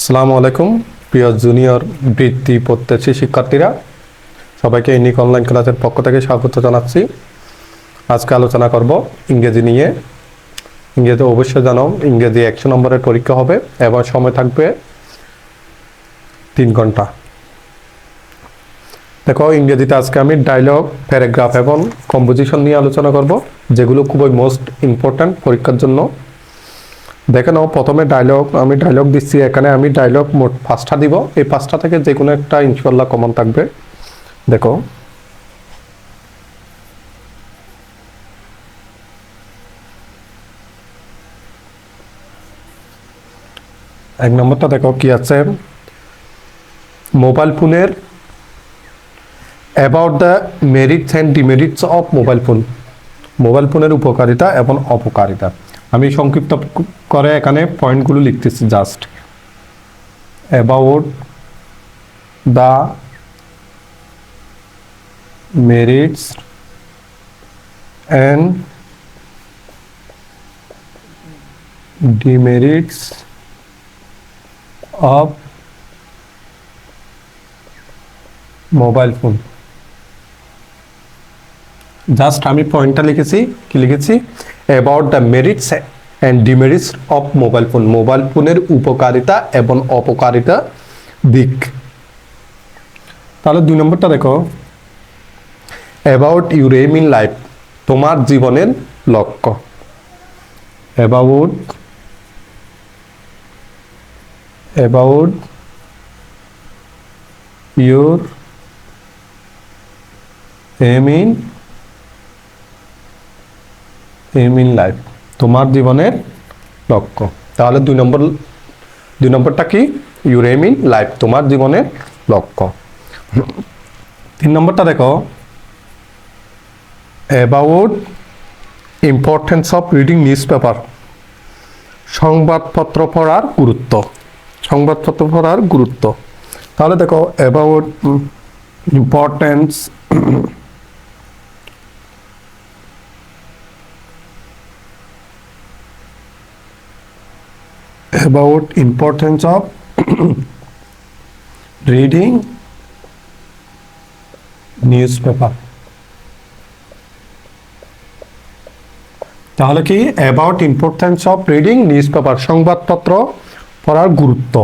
আসসালামু আলাইকুম, প্রিয় জুনিয়র বৃত্তি প্রত্যাশী শিক্ষার্থীরা। সবাইকে ইউনিক অনলাইন ক্লাসের পক্ষ থেকে স্বাগত জানাচ্ছি। আজকে আলোচনা করব ইংরেজি নিয়ে। ইংরেজি অবশ্যই জানো, ইংরেজি একশো নম্বরের পরীক্ষা হবে এবং সময় থাকবে তিন ঘণ্টা। দেখো, ইংরেজিতে আজকে আমি ডায়লগ প্যারাগ্রাফ এবং কম্পোজিশন নিয়ে আলোচনা করব, যেগুলো খুবই মোস্ট ইম্পর্ট্যান্ট পরীক্ষার জন্য। দেখে নাও, প্রথমে ডায়লগ আমি ডায়লগ দিচ্ছি এখানে, আমি ডায়লগ মোট পাঁচটা দিব। এই পাঁচটা থেকে যে কোনো একটা ইনশাল্লাহ কমন থাকবে। দেখো। এক নম্বরটা দেখো কি আছে। মোবাইল ফোনের about the merits and demerits of mobile phone mobile ফোনের উপকারিতা এবং অপকারিতা। আমি সংক্ষিপ্ত করে এখানে পয়েন্টগুলো লিখতেছি just about the merits and demerits of mobile phone just আমি পয়েন্টটা লিখেছি, কি লিখেছি? About the merits and demerits of mobile phone mobile ফোনের উপকারিতা এবং অপকারিতা দিক। তাহলে দুই নম্বরটা দেখো। About your aim in life তোমার জীবনের লক্ষ্য। About about your aim in aim in life তোমার জীবনের লক্ষ্য। তাহলে দুই নম্বর, দুই নম্বরটা কি? ইউর এম ইন লাইফ তোমার জীবনের লক্ষ্য। তিন নম্বরটা দেখো। About importance of reading newspaper সংবাদপত্র পড়ার গুরুত্ব। সংবাদপত্র পড়ার গুরুত্ব। তাহলে দেখো about importance about importance of reading newspaper. তাহলে কি about importance of reading newspaper সংবাদপত্র পড়ার গুরুত্ব।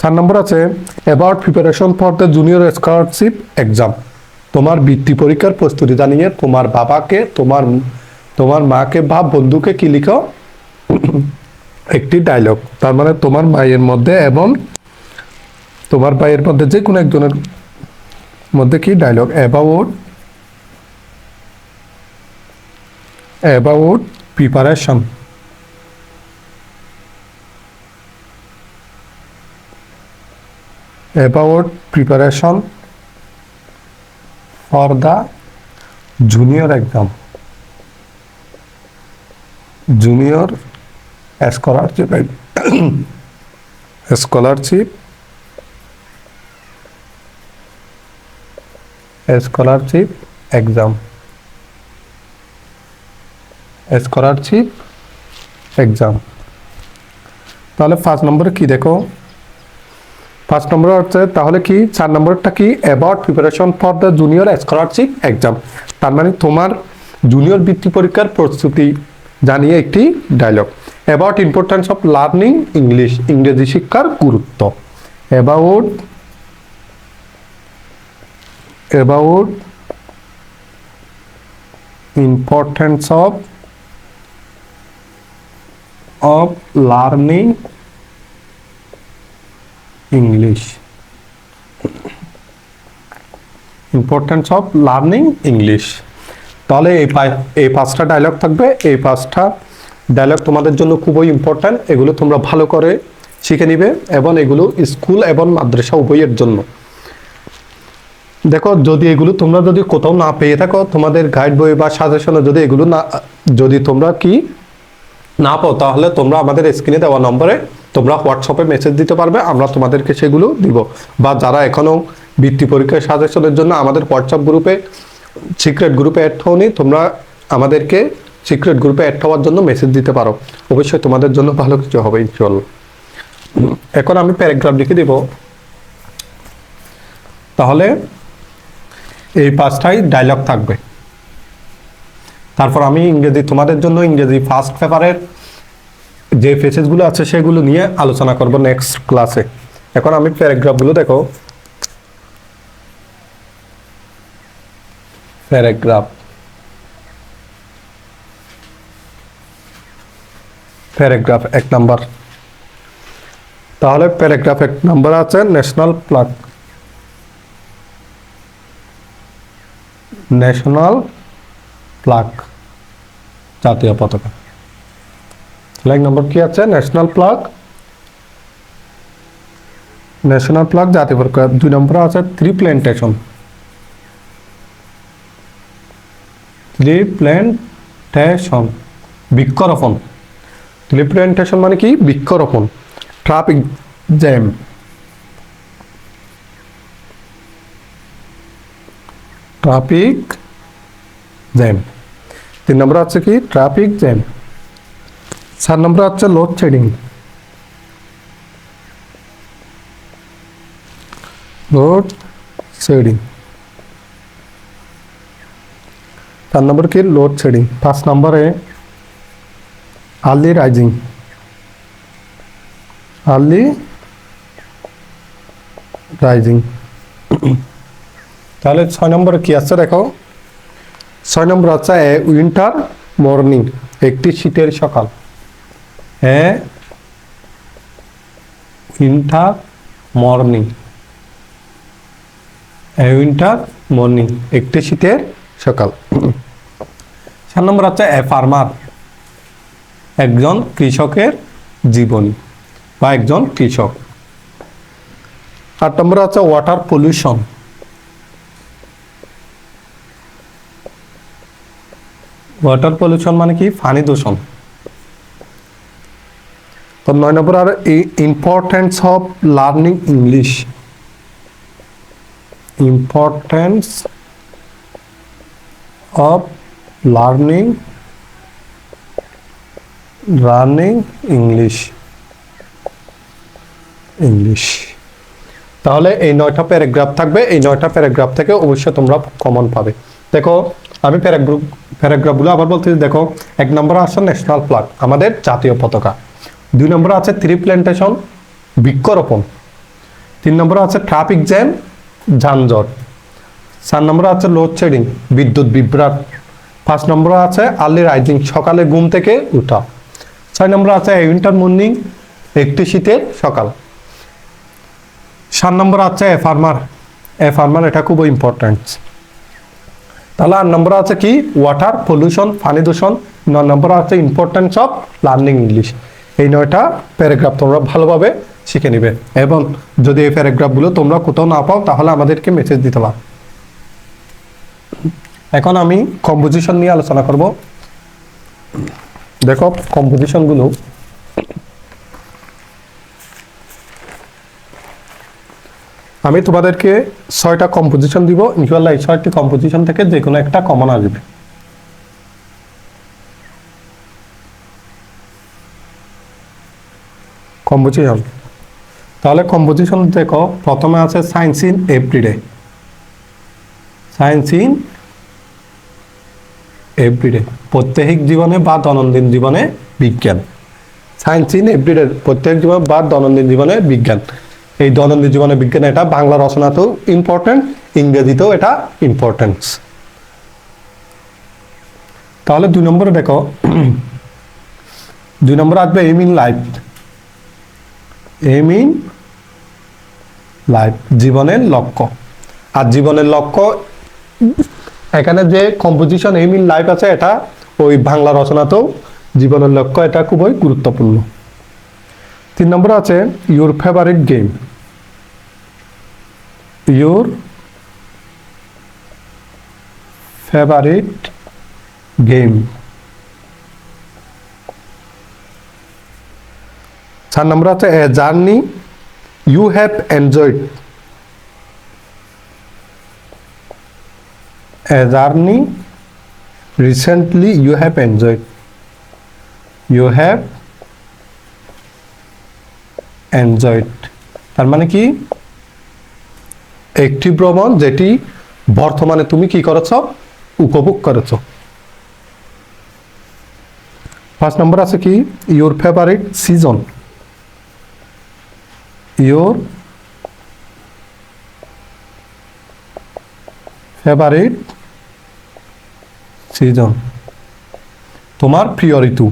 চার নম্বর আছে about preparation for the junior scholarship exam তোমার বৃত্তি পরীক্ষার প্রস্তুতি জানিয়ে তোমার বাবাকে, তোমার তোমার মাকে বা বন্ধুকে কি লিখো? একটি ডায়লগ তার মানে তোমার মায়ের মধ্যে এবং তোমার ভাইয়ের মধ্যে যে কোনো একজনের মধ্যে কি dialogue about about preparation about preparation for the junior exam junior scholarship scholarship scholarship exam scholarship exam তাহলে ফার্স্ট নম্বরে কি দেখো? ফার্স্ট নম্বর হচ্ছে, তাহলে কি? চার নম্বরটা কি? About preparation for the junior scholarship exam তার মানে তোমার জুনিয়র বৃত্তি পরীক্ষার প্রস্তুতি, জানিয়ে একটি dialogue about importance of learning English ইংরেজি শিক্ষার গুরুত্ব। About about importance of of learning English importance of learning English তাহলে এই এই পাঁচটা ডায়লগ থাকবে। এই পাঁচটা ডায়লগ তোমাদের জন্য খুবই ইম্পর্ট্যান্ট এগুলো তোমরা ভালো করে শিখে নিবে এবং এগুলো স্কুল এবং মাদ্রাসা উভয়ের জন্য। দেখো, যদি এগুলো তোমরা যদি কোথাও না পেয়ে থাকো, তোমাদের গাইড বই বা সাজেশনে যদি এগুলো না, যদি তোমরা কি না পাও, তাহলে তোমরা আমাদের স্ক্রিনে দেওয়া নম্বরে তোমরা হোয়াটসঅ্যাপে মেসেজ দিতে পারবে, আমরা তোমাদেরকে সেগুলো দিব। বা যারা এখনও বৃত্তি পরীক্ষার সাজেশনের জন্য আমাদের হোয়াটসঅ্যাপ গ্রুপে সিক্রেট গ্রুপে অ্যাড হওনি, তোমরা আমাদেরকে সিক্রেট গ্রুপে অ্যাড হওয়ার জন্য মেসেজ দিতে পারো। অবশ্যই তোমাদের জন্য ভালো কিছু হবে ইনশাল্লাহ এখন আমি প্যারাগ্রাফ লিখে দেব। তাহলে এই পাঁচটাই ডায়লগ থাকবে। তারপর আমি ইংরেজি, তোমাদের জন্য ইংরেজি ফার্স্ট পেপারের যে ফেসেসগুলো আছে সেগুলো নিয়ে আলোচনা করব নেক্সট ক্লাসে এখন আমি প্যারাগ্রাফগুলো দেখো। প্যারাগ্রাফ প্যারাগ্রাফ এক নাম্বার। তাহলে প্যারাগ্রাফ এক নাম্বার আছে ন্যাশনাল প্লাগ। ন্যাশনাল প্লাগ, জাতীয় পতাকা। এক নম্বর কি আছে? National flag. ন্যাশনাল প্লাগ, জাতীয় পতাকা। দুই নম্বর আছে থ্রি প্ল্যান্টেশন থ্রি প্ল্যান্টেশন বৃক্ষরোপণ। থ্রি প্ল্যান্টেশন মানে কি? বৃক্ষরোপণ। Traffic jam. Traffic jam. তিন নম্বর আছে কি? Traffic jam. চার নম্বর হচ্ছে লোড শেডিং লোড শেডিং চার নম্বর কি? লোড শেডিং পাঁচ নম্বরে আর্লি রাইজিং আর্লি রাইজিং তাহলে ছয় নম্বরে কি আছে দেখো? ছয় নম্বর আছে এ উইন্টার মর্নিং একটি শীতের সকাল। A winter morning a winter morning একটি শীতের সকাল। চার নম্বর আছে এ ফার্মার একজন কৃষকের জীবনী বা একজন কৃষক। আট নম্বর আছে ওয়াটার পলিউশন ওয়াটার পলিউশন মানে কি? পানি দূষণ। তো নয় number R importance of learning English importance of learning running English English তাহলে এই নয়টা প্যারাগ্রাফ থাকবে। এই নয়টা প্যারাগ্রাফ থেকে অবশ্যই তোমরা কমন পাবে। দেখো, আমি প্যারাগ্রাফ প্যারাগ্রাফগুলো আবার বলতে দেখো, এক নম্বর আছে ন্যাশনাল ফ্ল্যাগ আমাদের জাতীয় পতাকা। দুই নম্বর আছে থ্রি প্ল্যান্টেশন বৃক্ষরোপণ। তিন নম্বর আছে ট্রাফিক জ্যাম যানজট। চার নম্বর আছে লোডশেডিং বিদ্যুৎ বিভ্রাট। পাঁচ নম্বর আছে আর্লি রাইজিং সকালে ঘুম থেকে উঠা। ছয় নম্বর আছে উইন্টার মর্নিং একটি শীতের সকাল। সাত নম্বর আছে এ ফার্মার এ ফার্মার এটা খুব ইম্পর্টেন্ট তাহলে আট নম্বর আছে কি? ওয়াটার পলিউশন পানি দূষণ। নয় নম্বর আছে ইম্পর্টেন্স অফ লার্নিং ইংলিশ এই নয়টা প্যারাগ্রাফ তোমরা ভালোভাবে শিখে নিবে। এবং যদি এই প্যারাগ্রাফগুলো তোমরা কোথাও না পাও, তাহলে আমাদেরকে মেসেজ দিতে পারো। এখন আমি কম্পোজিশন নিয়ে আলোচনা করব। দেখো কম্পোজিশনগুলো আমি তোমাদেরকে ছয়টা কম্পোজিশন দিব। ইনশাল্লাহ এই ছয়টি কম্পোজিশন থেকে যে কোনো একটা কমন আসবে। কম্পোজিশন তাহলে কম্পোজিশন দেখো, প্রথমে আছে science in everyday science in everyday প্রত্যেক জীবনে বা দৈনন্দিন জীবনে বিজ্ঞান। সায়েন্স ইন এভরিডে প্রত্যেক জীবনে বা দৈনন্দিন জীবনে বিজ্ঞান। এই দৈনন্দিন জীবনে বিজ্ঞান এটা বাংলা রচনাতেও ইম্পর্টেন্ট ইংরেজিতেও এটা ইম্পর্টেন্স তাহলে দুই নম্বরে দেখো, দুই নম্বর আসবে aim in life aim in life জীবনের লক্ষ্য। আর জীবনের লক্ষ্য এখানে যে কম্পোজিশন এম ইন লাইফ আছে, এটা ওই বাংলা রচনাতেও জীবনের লক্ষ্য, এটা খুবই গুরুত্বপূর্ণ। তিন নম্বর আছে your favourite game your favourite game চার নম্বর আছে a journey you have enjoyed a journey recently you have enjoyed. You have enjoyed তার মানে কি? একটি ভ্রমণ যেটি বর্তমানে তুমি কি করেছ? উপভোগ করেছ। পাঁচ নম্বর আছে কি? Your favourite season your favourite season. তোমার প্রিয় ঋতু।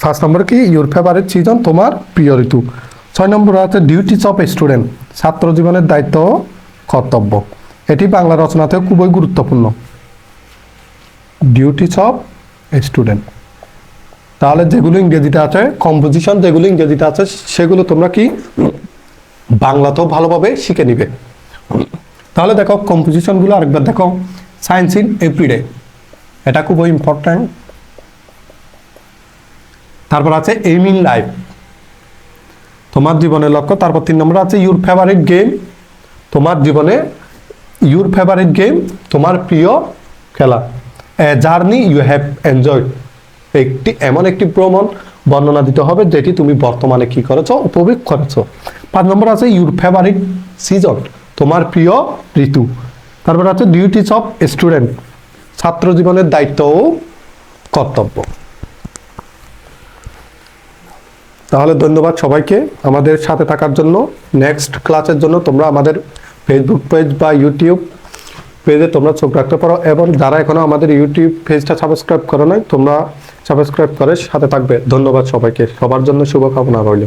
ফার্স্ট নম্বর কি? ইউর ফেভারিট সিজন, তোমার প্রিয় ঋতু। ছয় নম্বর আছে ডিউটিস অফ স্টুডেন্ট ছাত্র জীবনের দায়িত্ব কর্তব্য। এটি বাংলা রচনাতে খুবই গুরুত্বপূর্ণ। ডিউটিস অফ স্টুডেন্ট তাহলে যেগুলো ইংরেজিতে আছে কম্পোজিশন যেগুলো ইংরেজিতে আছে, সেগুলো তোমরা কি বাংলাতেও ভালোভাবে শিখে নিবে। তাহলে দেখো কম্পোজিশনগুলো আরেকবার দেখো। সায়েন্স ইন এভরিডে এটা খুবই ইম্পর্ট্যান্ট তারপর আছে এম ইন লাইফ তোমার জীবনের লক্ষ্য, তারপর তিন নম্বর আছে ইউর ফেভারিট গেম তোমার জীবনে ইউর ফেভারিট গেম তোমার প্রিয় খেলা। A journey you have enjoy একটি, এমন একটি ভ্রমণ বর্ণনা দিতে হবে, যেটি তুমি বর্তমানে কি করেছ, উপভোগ করেছ। পাঁচ নম্বর আছে ইউর ফেভারিট সিজন তোমার প্রিয় ঋতু। তারপর আছে ডিউটিস অফ স্টুডেন্ট ছাত্র জীবনের দায়িত্ব ও কর্তব্য তাহলে ধন্যবাদ সবাইকে আমাদের সাথে থাকার জন্য। নেক্সট ক্লাসের জন্য তোমরা আমাদের ফেসবুক পেজ বা ইউটিউব পেজে তোমরা চোখ রাখতে পারো এবং যারা এখনও আমাদের ইউটিউব পেজটা সাবস্ক্রাইব করো নাই, তোমরা সাবস্ক্রাইব করে সাথে থাকবে। ধন্যবাদ সবাইকে। সবার জন্য শুভকামনা রইল।